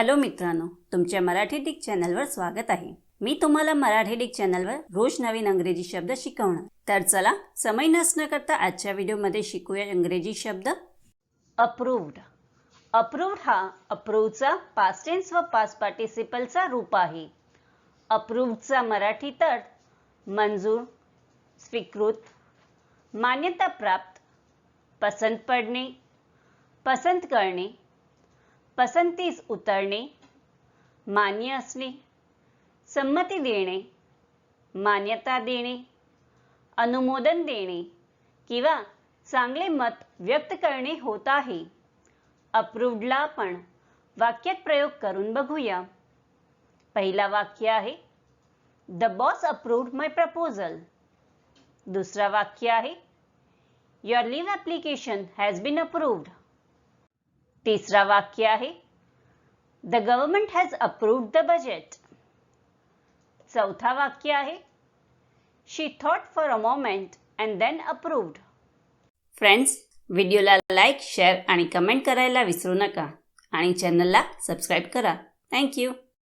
Hello मित्रांनो तुमच्या Marathi Dick चॅनलवर स्वागत आहे. मी तुम्हाला मराठी डिक चॅनलवर रोज नवीन अंग्रेजी शब्द शिकवणार. तर चला समय नसणं करता आजच्या व्हिडिओमध्ये शिकूया इंग्रजी शब्द. अप्रूव्ड अप्रूव्ड हा अप्रूव्हचा पास्टेन्स व पास पार्टिसिपलचा रूप आहे. अप्रूव्हचा मराठी तर मंजूर स्वीकृत मान्यता प्राप्त पसंत पडणे पसंत करणे पसंतीस उतरणे मान्य असणे संमती देणे मान्यता देणे अनुमोदन देणे किंवा चांगले मत व्यक्त करणे होत आहे. अप्रूव्डला आपण वाक्यात प्रयोग करून बघूया. पहिला वाक्य आहे the boss approved my proposal. दुसरा वाक्य आहे your leave application has been approved तिसरा वाक्य आहे. The government has approved the budget चौथा वाक्य आहे. She thought for a moment and then approved friends व्हिडिओला लाईक शेअर आणि कमेंट करायला विसरू नका. आणि चॅनलला सबस्क्राईब करा. थँक्यू